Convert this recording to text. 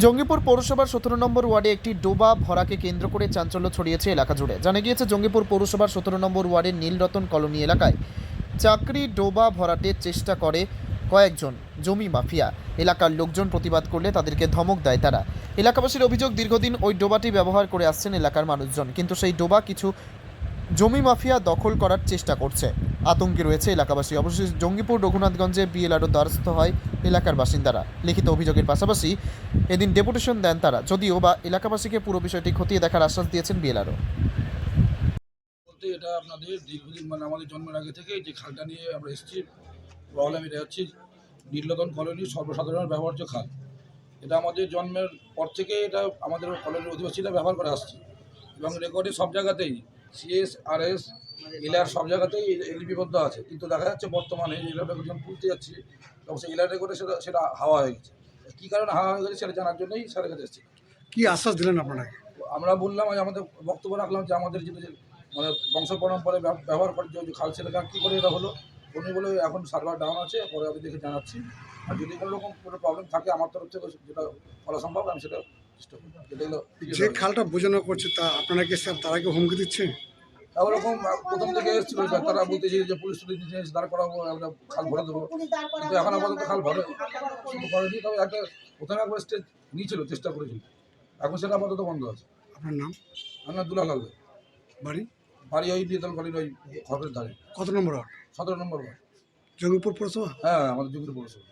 জঙ্গিপুর পৌরসভার সতেরো নম্বর ওয়ার্ডে একটি ডোবা ভরাকে কেন্দ্র করে চাঞ্চল্য ছড়িয়েছে এলাকা জুড়ে। জানা গিয়েছে, জঙ্গিপুর পৌরসভার সতেরো নম্বর ওয়ার্ডের নীলরতন কলোনি এলাকায় চাকরি ডোবা ভরাটের চেষ্টা করে কয়েকজন জমি মাফিয়া। এলাকার লোকজন প্রতিবাদ করলে তাদেরকে ধমক দেয় তারা। এলাকাবাসীর অভিযোগ, দীর্ঘদিন ওই ডোবাটি ব্যবহার করে আসছেন এলাকার মানুষজন, কিন্তু সেই ডোবা কিছু জমি মাফিয়া দখল করার চেষ্টা করছে। আতঙ্কে রয়েছে এলাকাবাসী। অবশেষে জঙ্গিপুর রঘুনাথগঞ্জে বিএলআরও দ্বারস্থ হয় এলাকার বাসিন্দারা। লিখিত অভিযোগের পাশাপাশি এদিন ডেপুটেশন দেন তারা। যদিও বা এলাকাবাসীকে পুরো বিষয়টি খতিয়ে দেখার আশ্বাস দিয়েছেন বিএলআরও। এটা আপনাদের দীর্ঘদিন মানে আমাদের জন্মের আগে থেকে যে খালটা নিয়ে আমরা এসেছি প্রবলেম এটা হচ্ছে নীলরতন কলোনির সর্বসাধারণ ব্যবহার্য খাল। এটা আমাদের জন্মের পর থেকে এটা আমাদের কলোনির অধিবাসীরা ব্যবহার করে আসছে। এবং রেকর্ডে সব জায়গাতেই সিএস আর এস এলআর সব জায়গাতেই লিপিবদ্ধ আছে। কিন্তু দেখা যাচ্ছে বর্তমানে এলাকা যখন তুলতে যাচ্ছি তখন সেই এলআর রেকর্ডে সেটা সেটা হাওয়া হয়ে গেছে। কী কারণে হাওয়া হয়ে গেছে সেটা জানার জন্যই স্যারের কাছে এসেছি। কী আশ্বাস দিলেন আপনারা? আমরা বললাম যে আমাদের বক্তব্য রাখলাম যে আমাদের যেটা যে মানে বংশ পরম্পরায় ব্যব- ব্যবহার করে যে খাল সেটা কী করে এটা হলো উনি বলে এখন সার্ভার ডাউন আছে পরে আমি দেখে জানাচ্ছি। আর যদি কোনো রকম কোনো প্রবলেম থাকে আমার তরফ থেকে যেটা করা সম্ভব আমি সেটা যে খালটা বোঝানো করছে তা আপনারা কি স্যার তারা কি হুমকি দিচ্ছে? ওরকম প্রথম থেকে এসেছিল তারা বলতেছে যে পুলিশ টুলিশ জিনিস দাঁড় করাবো আমরা খাল ভরে দেবো। কিন্তু এখন আপাতত খাল ভরে শুরু করেনি তবে একটা প্রথমে একবার স্টেজ নিয়েছিল চেষ্টা করেছিল। এখন সেটা আপাতত বন্ধ আছে। আপনার নাম? আমরা দুলাল হালদার। বাড়ি? বাড়ি ওই নিতল গলির ওই খড়ের ধারে। কত নম্বর সতেরো নম্বর জঙ্গিপুর পৌরসভা? হ্যাঁ আমাদের জমির পৌরসভা।